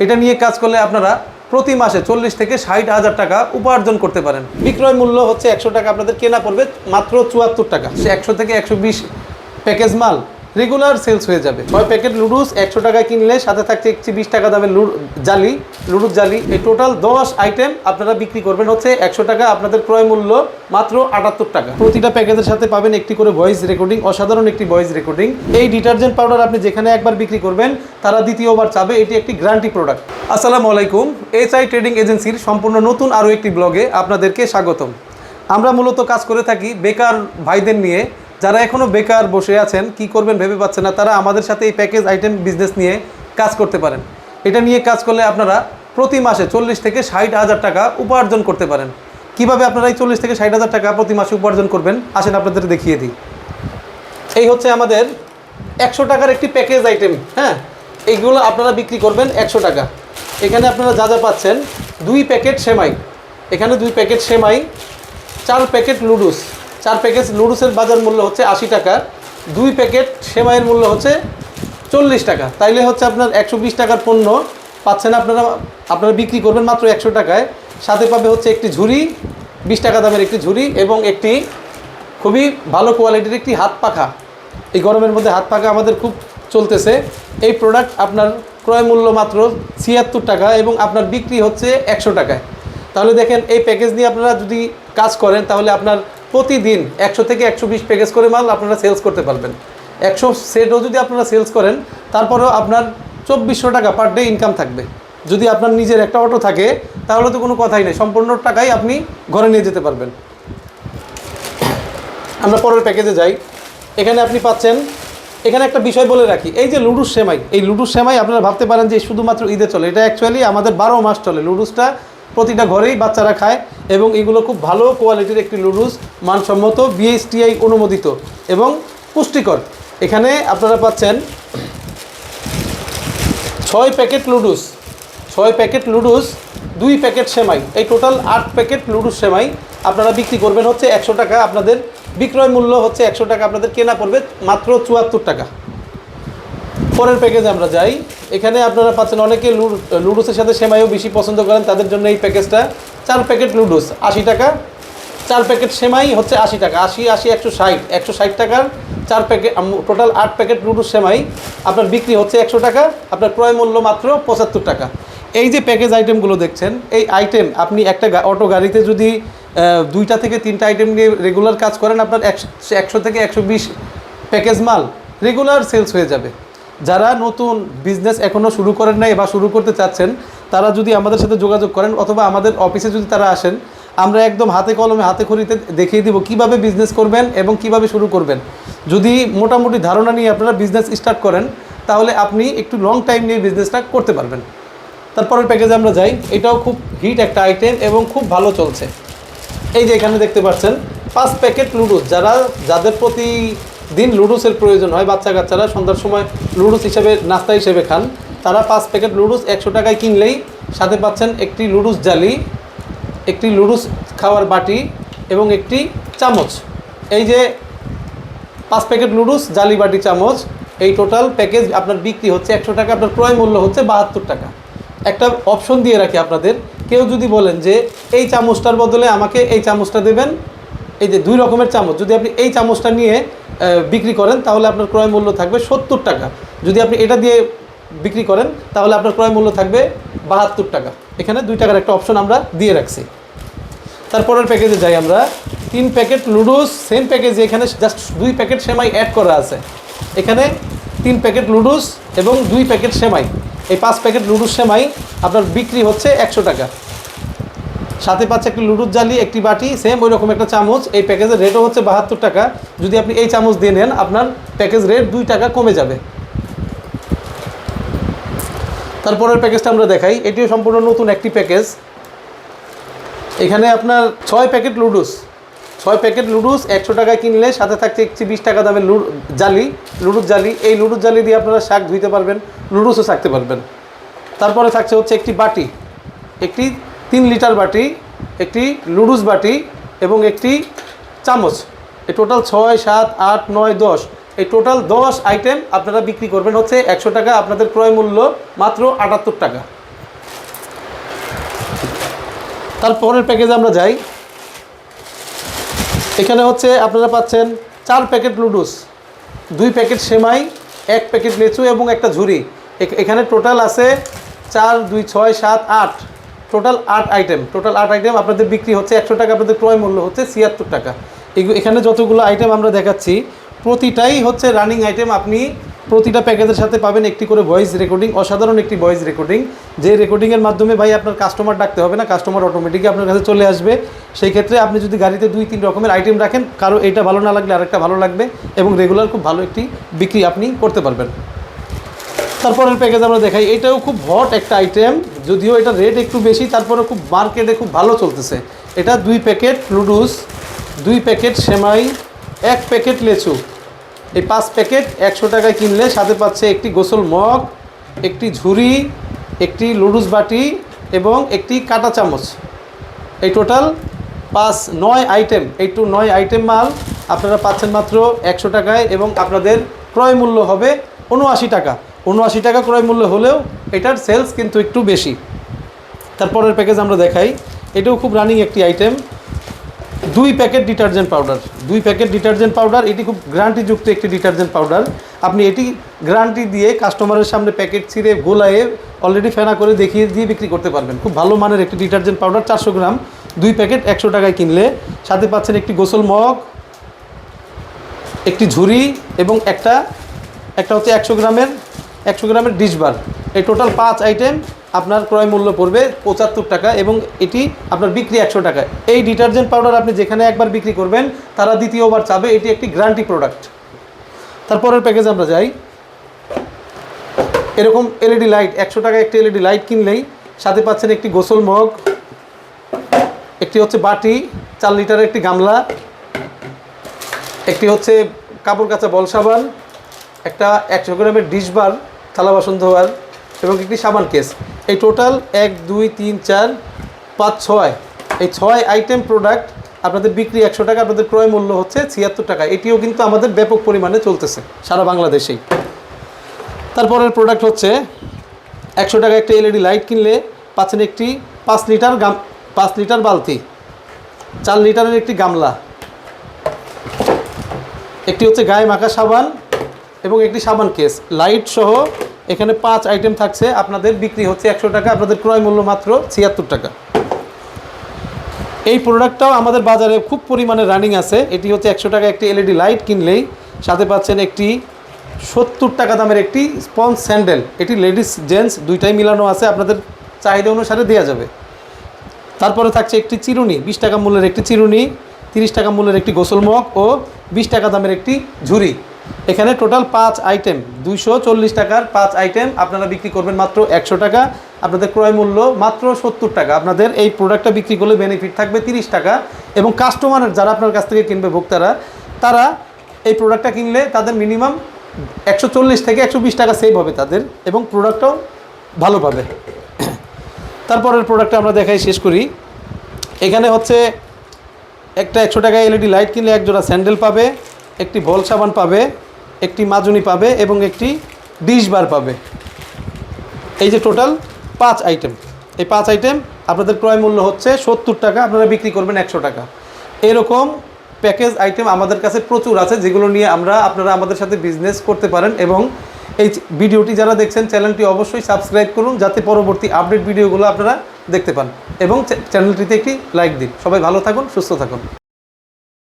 এটা নিয়ে কাজ করলে আপনারা প্রতি মাসে চল্লিশ থেকে ষাট হাজার টাকা উপার্জন করতে পারেন। বিক্রয় মূল্য হচ্ছে একশো টাকা আপনাদের কেনা পড়বে মাত্র চুয়াত্তর টাকা। সে একশো থেকে একশো বিশ প্যাকেজ মাল রেগুলার সেলস হয়ে যাবে। ছয় প্যাকেট লুডুস একশো টাকায় কিনলে, সাথে থাকছে একশো বিশ টাকা দামের জালি লুডুস জালি। এই টোটাল দশ আইটেম আপনারা বিক্রি করবেন। হচ্ছে একশো টাকা আপনাদের ক্রয় মূল্য মাত্র আটাত্তর টাকা। প্রতিটা প্যাকেজের সাথে পাবেন একটি করে ভয়েস রেকর্ডিং অসাধারণ একটি ভয়েস রেকর্ডিং এই ডিটারজেন্ট পাউডার আপনি যেখানে একবার বিক্রি করবেন, তারা দ্বিতীয়বার চাবে। এটি একটি গ্যারান্টি প্রোডাক্ট আসসালামু আলাইকুম। এইচ আই ট্রেডিং এজেন্সির সম্পূর্ণ নতুন আরও একটি ব্লগে আপনাদেরকে স্বাগতম। আমরা মূলত কাজ করে থাকি বেকার ভাইদের নিয়ে। যারা এখনও বেকার বসে আছেন, কি করবেন ভেবে পাচ্ছেন না, তারা আমাদের সাথে এই প্যাকেজ আইটেম বিজনেস নিয়ে কাজ করতে পারেন। এটা নিয়ে কাজ করলে আপনারা প্রতি মাসে চল্লিশ থেকে ষাট হাজার টাকা উপার্জন করতে পারেন। কীভাবে আপনারা এই চল্লিশ থেকে ষাট হাজার টাকা প্রতি মাসে উপার্জন করবেন, আসেন আপনাদের দেখিয়ে দিই। এই হচ্ছে আমাদের একশো টাকার একটি প্যাকেজ আইটেম হ্যাঁ? এইগুলো আপনারা বিক্রি করবেন একশো টাকা। এখানে আপনারা যা যা পাচ্ছেন, দুই প্যাকেট সেমাই। এখানে দুই প্যাকেট সেমাই, চার প্যাকেট লুডুস চার প্যাকেট লুডুসের বাজার মূল্য হচ্ছে আশি টাকা, দুই প্যাকেট সেমাইয়ের মূল্য হচ্ছে চল্লিশ টাকা। তাইলে হচ্ছে আপনার একশো বিশ টাকার পণ্য পাচ্ছেন আপনারা আপনারা বিক্রি করবেন মাত্র একশো টাকায়। সাথে পাবে হচ্ছে একটি ঝুড়ি, বিশ টাকা দামের একটি ঝুড়ি এবং একটি খুবই ভালো কোয়ালিটির একটি হাত পাখা। এই গরমের মধ্যে হাত পাখা আমাদের খুব চলতেছে। এই প্রোডাক্ট আপনার ক্রয় মূল্য মাত্র ছিয়াত্তর টাকা এবং আপনার বিক্রি হচ্ছে একশো টাকায়। তাহলে দেখেন এই প্যাকেজ নিয়ে আপনারা যদি কাজ করেন, তাহলে আপনার প্রতিদিন একশো থেকে একশো বিশ প্যাকেজ করে মাল আপনারা সেলস করতে পারবেন। একশো সেটও যদি আপনারা সেলস করেন, তারপরেও আপনার চব্বিশশো টাকা পার ডে ইনকাম থাকবে। যদি আপনার নিজের একটা অটো থাকে, তাহলে তো কোনো কথাই নেই। সম্পূর্ণ টাকাই আপনি ঘরে নিয়ে যেতে পারবেন। আমরা পরের প্যাকেজে যাই। এখানে আপনি পাচ্ছেন, এখানে একটা বিষয় বলে রাখি। এই যে লুডুস সেমাই, এই লুডুস সেমাই আপনারা ভাবতে পারেন যে শুধুমাত্র ঈদে চলে। এটা অ্যাকচুয়ালি আমাদের বারো মাস চলে। লুডুসটা প্রতিটা ঘরেই বাচ্চারা খায় এবং এগুলো খুব ভালো কোয়ালিটির একটি লুডুস মানসম্মত বিএসটিআই অনুমোদিত এবং পুষ্টিকর। এখানে আপনারা পাচ্ছেন ছয় প্যাকেট লুডুস ছয় প্যাকেট লুডুস দুই প্যাকেট সেমাই। এই টোটাল আট প্যাকেট লুডুস সেমাই আপনারা বিক্রি করবেন হচ্ছে একশো টাকা। আপনাদের বিক্রয় মূল্য হচ্ছে একশো টাকা। আপনাদের কেনা পড়বে মাত্র চুয়াত্তর টাকা। পরের প্যাকেজে আমরা যাই। এখানে আপনারা পাচ্ছেন অনেকে লুড লুডুসের সাথে সেমাইও বেশি পছন্দ করেন, তাদের জন্য এই প্যাকেজটা চার প্যাকেট লুডুস, আশি টাকা। চার প্যাকেট সেমাই হচ্ছে আশি টাকা, আশি আশি, একশো ষাট একশো ষাট টাকার চার প্যাকেট টোটাল আট প্যাকেট লুডুস সেমাই। আপনার বিক্রি হচ্ছে একশো টাকা, আপনার ক্রয় মূল্য মাত্র পঁচাত্তর টাকা। এই যে প্যাকেজ আইটেমগুলো দেখছেন, এই আইটেম আপনি একটা অটো গাড়িতে যদি দুইটা থেকে তিনটা আইটেম নিয়ে রেগুলার কাজ করেন, আপনার একশো থেকে একশো বিশ প্যাকেজ মাল রেগুলার সেলস হয়ে যাবে। যারা নতুন বিজনেস এখনও শুরু করেন নাই বা শুরু করতে চাচ্ছেন, তারা যদি আমাদের সাথে যোগাযোগ করেন অথবা আমাদের অফিসে যদি তারা আসেন, আমরা একদম হাতে কলমে, হাতে খড়িতে দেখিয়ে দিব কীভাবে বিজনেস করবেন এবং কীভাবে শুরু করবেন। যদি মোটামুটি ধারণা নিয়ে আপনারা বিজনেস স্টার্ট করেন, তাহলে আপনি একটু লং টাইম নিয়ে বিজনেসটা করতে পারবেন। তারপরের প্যাকেজে আমরা যাই, এটাও খুব হিট একটা আইটেম এবং খুব ভালো চলছে। এই যে এখানে দেখতে পাচ্ছেন, পাঁচ প্যাকেট লুডুস যারা, যাদের প্রতি দিন লুডুসের প্রয়োজন হয় বাচ্চা কাচ্চারা সন্ধ্যার সময় লুডুস হিসেবে, নাস্তা হিসেবে খান। তারা পাঁচ প্যাকেট লুডুস একশো টাকায় কিনলেই সাথে পাচ্ছেন একটি লুডুস জালি, একটি লুডুস খাওয়ার বাটি এবং একটি চামচ। এই যে পাঁচ প্যাকেট লুডুস জালি, বাটি, চামচ, এই টোটাল প্যাকেজ আপনার বিক্রি হচ্ছে একশো টাকা, আপনার ক্রয় মূল্য হচ্ছে বাহাত্তর টাকা। একটা অপশন দিয়ে রাখি আপনাদের। কেউ যদি বলেন যে এই চামচটার বদলে আমাকে এই চামচটা দেবেন এই যে দুই রকমের চামচ, যদি আপনি এই চামচটা নিয়ে বিক্রি করেন, তাহলে আপনার ক্রয় মূল্য থাকবে সত্তর টাকা। যদি আপনি এটা দিয়ে বিক্রি করেন, তাহলে আপনার ক্রয় মূল্য থাকবে বাহাত্তর টাকা। এখানে দুই টাকার একটা অপশন আমরা দিয়ে রাখছি। তারপরের প্যাকেজে যাই আমরা। তিন প্যাকেট লুডুস সেম প্যাকেজে এখানে জাস্ট দুই প্যাকেট সেমাই অ্যাড করা আছে। এখানে তিন প্যাকেট লুডুস এবং দুই প্যাকেট সেমাই এই পাঁচ প্যাকেট লুডুস সেমাই আপনার বিক্রি হচ্ছে একশো টাকা। সাথে পাচ্ছে একটি লুডুস জালি, একটি বাটি সেম ওই রকম একটা চামচ। এই প্যাকেজের রেটও হচ্ছে বাহাত্তর টাকা। যদি আপনি এই চামচ দিয়ে নেন, আপনার প্যাকেজ রেট দুই টাকা কমে যাবে। তারপরের প্যাকেজটা আমরা দেখাই। এটিও সম্পূর্ণ নতুন একটি প্যাকেজ এখানে আপনার ছয় প্যাকেট লুডুস। ছয় প্যাকেট লুডুস, একশো টাকায় কিনলে, সাথে থাকছে একশো বিশ টাকা দামের লুড জালি লুডুস জালি। এই লুডুর জালি দিয়ে আপনারা শাক ধুইতে পারবেন, লুডুসও থাকতে পারবেন। তারপরে থাকছে হচ্ছে একটি বাটি। একটি তিন লিটার বাটি, একটি লুডুস বাটি এবং একটি চামচ। এই টোটাল ছয়, সাত, আট, নয়, দশ। এই টোটাল দশ আইটেম আপনারা বিক্রি করবেন হচ্ছে একশো টাকা, আপনাদের ক্রয় মূল্য মাত্র আটাত্তর টাকা। তারপরের প্যাকেজে আমরা যাই। এখানে হচ্ছে আপনারা পাচ্ছেন চার প্যাকেট লুডুস দুই প্যাকেট সেমাই, এক প্যাকেট লিচু এবং একটা ঝুড়ি এখ- এখানে টোটাল আছে চার, দুই, ছয়, সাত, আট। টোটাল আট আইটেম টোটাল আট আইটেম আপনাদের বিক্রি হচ্ছে একশো টাকা, আপনাদের ক্রয় মূল্য হচ্ছে ছিয়াত্তর টাকা। এখানে যতগুলো আইটেম আমরা দেখাচ্ছি, প্রতিটাই হচ্ছে রানিং আইটেম আপনি প্রতিটা প্যাকেজের সাথে পাবেন একটি করে ভয়েস রেকর্ডিং অসাধারণ একটি ভয়েস রেকর্ডিং যে রেকর্ডিংয়ের মাধ্যমে ভাই আপনার কাস্টমার ডাকতে হবে না কাস্টমার অটোমেটিকই আপনার কাছে চলে আসবে। সেই ক্ষেত্রে আপনি যদি গাড়িতে দুই, তিন রকমের আইটেম রাখেন, কারও এটা ভালো না লাগলে আরেকটা ভালো লাগবে এবং রেগুলার খুব ভালো একটি বিক্রি আপনি করতে পারবেন। তারপরের প্যাকেজ আমরা দেখাই। এটাও খুব হট একটা আইটেম যদিও এটা রেট একটু বেশি তারপরে খুব মার্কেটে খুব ভালো চলতেছে। এটা দুই প্যাকেট লুডুস দুই প্যাকেট সেমাই এক প্যাকেট লেচু। এই পাঁচ প্যাকেট একশো টাকায় কিনলে সাথে পাচ্ছে একটি গোসল মগ, একটি ঝুড়ি, একটি লুডুস বাটি এবং একটি কাঁটা চামচ। এই টোটাল পাঁচ, নয় আইটেম এই টু নয় আইটেম মাল আপনারা পাচ্ছেন মাত্র একশো টাকায় এবং আপনাদের ক্রয় মূল্য হবে উনআশি টাকা। উনআশি টাকা ক্রয় মূল্য হলেও এটার সেলস কিন্তু একটু বেশি। তারপরের প্যাকেজ আমরা দেখাই। এটাও খুব রানিং একটি আইটেম দুই প্যাকেট ডিটারজেন্ট পাউডার দুই প্যাকেট ডিটারজেন্ট পাউডার এটি খুব গ্যারান্টিযুক্ত একটি ডিটারজেন্ট পাউডার আপনি এটি গ্যারান্টি দিয়ে কাস্টমারের সামনে প্যাকেট ছিঁড়ে, গোলায়ে অলরেডি ফেনা করে দেখিয়ে দিয়ে বিক্রি করতে পারবেন। খুব ভালো মানের একটি ডিটারজেন্ট পাউডার চারশো গ্রাম। দুই প্যাকেট একশো টাকায় কিনলে। সাথে পাচ্ছেন একটি গোসল মগ, একটি ঝুড়ি এবং একটা একটা হচ্ছে একশো গ্রামের একশো গ্রামের ডিশবার এই টোটাল পাঁচ আইটেম আপনার ক্রয় মূল্য পড়বে পঁচাত্তর টাকা এবং এটি আপনার বিক্রি একশো টাকা। এই ডিটারজেন্ট পাউডার আপনি যেখানে একবার বিক্রি করবেন, তারা দ্বিতীয়বার চাবে এটি একটি গ্যারান্টি প্রোডাক্ট তারপরের প্যাকেজ আমরা যাই। এরকম এলইডি লাইট একশো টাকা একটি এলইডি লাইট কিনলেই সাথে পাচ্ছেন একটি গোসল মগ, একটি হচ্ছে বাটি, চার লিটারের একটি গামলা, একটি হচ্ছে কাপড় কাচা বল সাবান, একটা একশো গ্রামের ডিশ বার থালা বাসন ধোয়ার এবং একটি সাবান কেস। এই টোটাল এক, দুই, তিন, চার, পাঁচ, ছয়। এই ছয় আইটেম প্রোডাক্ট আপনাদের বিক্রি একশো টাকা, আপনাদের ক্রয় মূল্য হচ্ছে ছিয়াত্তর টাকা। এটিও কিন্তু আমাদের ব্যাপক পরিমাণে চলতেছে সারা বাংলাদেশেই। তারপরের প্রোডাক্ট হচ্ছে একশো টাকা একটা এলইডি লাইট কিনলে পাচ্ছেন একটি পাঁচ লিটার গাম, পাঁচ লিটার বালতি, চার লিটারের একটি গামলা। একটি হচ্ছে গায়ে মাখা সাবান এবং একটি সাবান কেস। লাইট সহ এখানে পাঁচ আইটেম থাকছে। আপনাদের বিক্রি হচ্ছে একশো টাকা, আপনাদের ক্রয় মূল্য মাত্র ছিয়াত্তর টাকা। এই প্রোডাক্টটাও আমাদের বাজারে খুব পরিমাণে রানিং আছে। এটি হচ্ছে একশো টাকা একটি এলইডি লাইট কিনলেই সাথে পাচ্ছেন একটি সত্তর টাকা দামের একটি স্পঞ্জ স্যান্ডেল। এটি লেডিস জেন্টস দুইটাই মিলানো আছে, আপনাদের চাহিদা অনুসারে দেওয়া যাবে। তারপরে থাকছে একটি চিরুনি, বিশ টাকা মূল্যের একটি চিরুনি, তিরিশ টাকা মূল্যের একটি গোসল মগ ও বিশ টাকা দামের একটি ঝুড়ি। এখানে টোটাল পাঁচ আইটেম, দুইশো চল্লিশ টাকার পাঁচ আইটেম আপনারা বিক্রি করবেন মাত্র একশো টাকা। আপনাদের ক্রয় মূল্য মাত্র সত্তর টাকা। আপনাদের এই প্রোডাক্টটা বিক্রি করলে বেনিফিট থাকবে তিরিশ টাকা এবং কাস্টমার যারা আপনার কাছ থেকে কিনবে ভোক্তারা, তারা এই প্রোডাক্টটা কিনলে তাদের মিনিমাম একশো চল্লিশ থেকে একশো বিশ টাকা সেভ হবে তাদের এবং প্রোডাক্টটাও ভালো পাবে। তারপরের প্রোডাক্টটা আমরা দেখাই, শেষ করি। এখানে হচ্ছে একটা একশো টাকা এলইডি লাইট কিনলে এক জোড়া স্যান্ডেল পাবে। একটি বল সাবান পাবে, একটি মাজুনি পাবে এবং একটি ডিশ বার পাবে। এই যে টোটাল পাঁচ আইটেম। এই পাঁচ আইটেম আপনাদের ক্রয় মূল্য হচ্ছে সত্তর টাকা, আপনারা বিক্রি করবেন একশো টাকা। এরকম প্যাকেজ আইটেম আমাদের কাছে প্রচুর আছে, যেগুলো নিয়ে আমরা, আপনারা আমাদের সাথে বিজনেস করতে পারেন এবং এই ভিডিওটি যারা দেখছেন, চ্যানেলটি অবশ্যই সাবস্ক্রাইব করুন, যাতে পরবর্তী আপডেট ভিডিওগুলো আপনারা দেখতে পান এবং চ্যানেলটিতে একটি লাইক দিন। সবাই ভালো থাকুন, সুস্থ থাকুন।